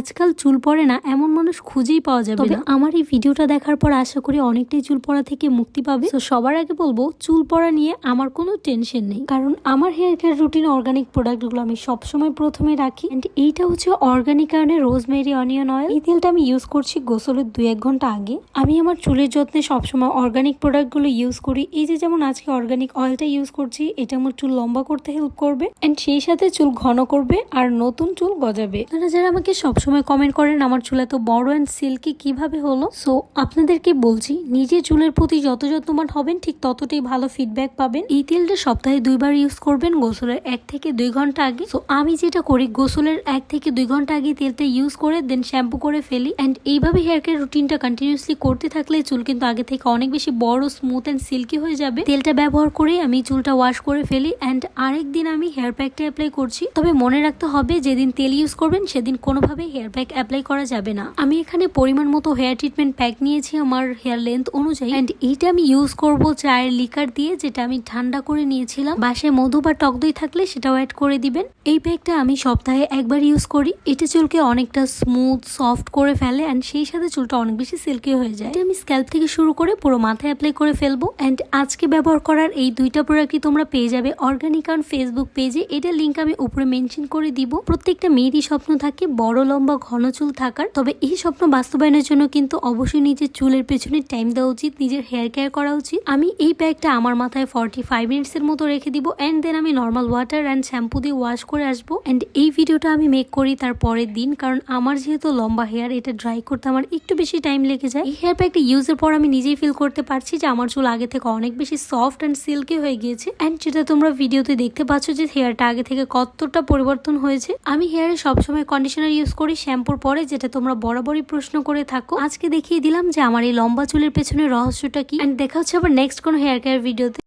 আজকাল চুল পড়ে না এমন মানুষ খুঁজেই পাওয়া যাবে তবে আমার এই ভিডিওটা দেখার পর আশা করি অনেকটাই চুল পড়া থেকে মুক্তি পাবে। তো সবার আগে বলব চুল পড়া নিয়ে আমার কোনো টেনশন নেই। কারণ আমার হেয়ার কেয়ার রুটিন অর্গানিক প্রোডাক্টগুলো আমি সবসময় প্রথমে রাখি। এন্ড এইটা হচ্ছে অর্গানিক কারণে রোজমেরি অনিয়ন অয়েল এই তেলটা আমি ইউজ করছি গোসলের দুই এক ঘণ্টা আগে। আমি আমার চুলের যত্নে সবসময় অর্গানিক প্রোডাক্টগুলো ইউজ করি। এই যে যেমন আজকে অর্গানিক অয়েলটা ইউজ করছি এটা আমার চুল লম্বা করতে হেল্প করবে। অ্যান্ড সেই সাথে চুল ঘন করবে আর নতুন চুল গজাবে। যারা আমাকে সবসময় কমেন্ট করেন, আমার চুল এত বড় অ্যান্ড সিল্কি কীভাবে হলো? সো আপনাদেরকে বলছি নিজের চুলের প্রতি যত যত্নবান হবেন, ঠিক ততটাই ভালো ফিডব্যাক পাবেন। এই তেলটা সপ্তাহে দুইবার ইউজ করবেন, গোসলের এক থেকে দুই ঘণ্টা আগে। সো আমি যেটা করি, গোসলের এক থেকে দুই ঘণ্টা আগে তেলটা ইউজ করে দেন শ্যাম্পু করে ফেলি। অ্যান্ড এইভাবে হেয়ার কেয়ার রুটিনটা কন্টিনিউসলি করতে থাকলে চুল কিন্তু আগে থেকে অনেক বেশি বড় স্মুথ অ্যান্ড সিল্কি হয়ে যাবে। তেলটা ব্যবহার করে আমি চুলটা ওয়াশ করে ফেলি। অ্যান্ড আরেক দিন আমি হেয়ার প্যাকটা অ্যাপ্লাই করছি। তবে মনে রাখতে হবে, যেদিন তেল ইউজ করবেন, সেদিন কোনোভাবে হেয়ার প্যাক অ্যাপ্লাই করা যাবে না। আমি এখানে পরিমাণ মতো হেয়ার ট্রিটমেন্ট প্যাক নিয়েছি আমার হেয়ার লেন্থ অনুযায়ী। অ্যান্ড এইটা আমি ইউজ করব চায়ের লিকার দিয়ে, যেটা আমি ঠান্ডা করে নিয়েছিলাম। বাসায় মধু বা টক দই থাকলে সেটাও অ্যাড করে দিবেন। এই প্যাকটা আমি সপ্তাহে একবার ইউজ করি। এটা চুলকে অনেকটা স্মুথ সফট করে ফেলে অ্যান্ড সেই সাথে চুলটা অনেক বেশি সিল্কি হয়ে যায়। আমি স্ক্যাল্প থেকে শুরু করে পুরো মাথায় অ্যাপ্লাই করে ফেলব। অ্যান্ড আজকে ব্যবহার করার এই দুইটা প্রোডাক্টই তোমরা পেয়ে যাবে অর্গানিক অন ফেসবুক পেজে এটা লিঙ্ক আমি উপরে মেনশন করে দিব। প্রত্যেকটা মেয়েরই স্বপ্ন থাকে বড় লম্বা ঘন চুল থাকার, তবে এই স্বপ্ন বাস্তবায়নের জন্য কিন্তু অবশ্যই নিজের চুলের পেছনে টাইম দেওয়া উচিত, নিজের হেয়ার কেয়ার করা উচিত। আমি এই প্যাকটা আমার মাথায় ফর্টি ফাইভ মিনিটস এর মতো রেখে দিব অ্যান্ড দেন আমি নর্মাল ওয়াটার অ্যান্ড শ্যাম্পু দিয়ে ওয়াশ করে আসব। অ্যান্ড এই ভিডিওটা আমি মেক করি তার পরের দিন, কারণ আমার যেহেতু লম্বা হেয়ার এটা ড্রাই করতে আমার একটু বেশি টাইম লেগে যায়। এই হেয়ার প্যাকটা ইউজের পর আমি নিজেই ফিল করতে পারছি যে আমার চুল আগে থেকে অনেক বেশি সফট অ্যান্ড সিল্কি হয়ে গিয়েছে। অ্যান্ড যেটা তোমরা ভিডিওতে দেখতে পাচ্ছ যে হেয়ারটা আগে থেকে কতটা পরিবর্তন হয়েছে, আমি হেয়ারে সবসময় কন্ডিশনার ইউজ করি শ্যাম্পুর পরে যেটা তোমরা বরাবরই প্রশ্ন করে থাকো। আজকে দেখিয়ে দিলাম যে আমার এই লম্বা চুলের পেছনে রহস্যটা কি। দেখা হচ্ছে আবার নেক্সট কোনো হেয়ার কেয়ার ভিডিওতে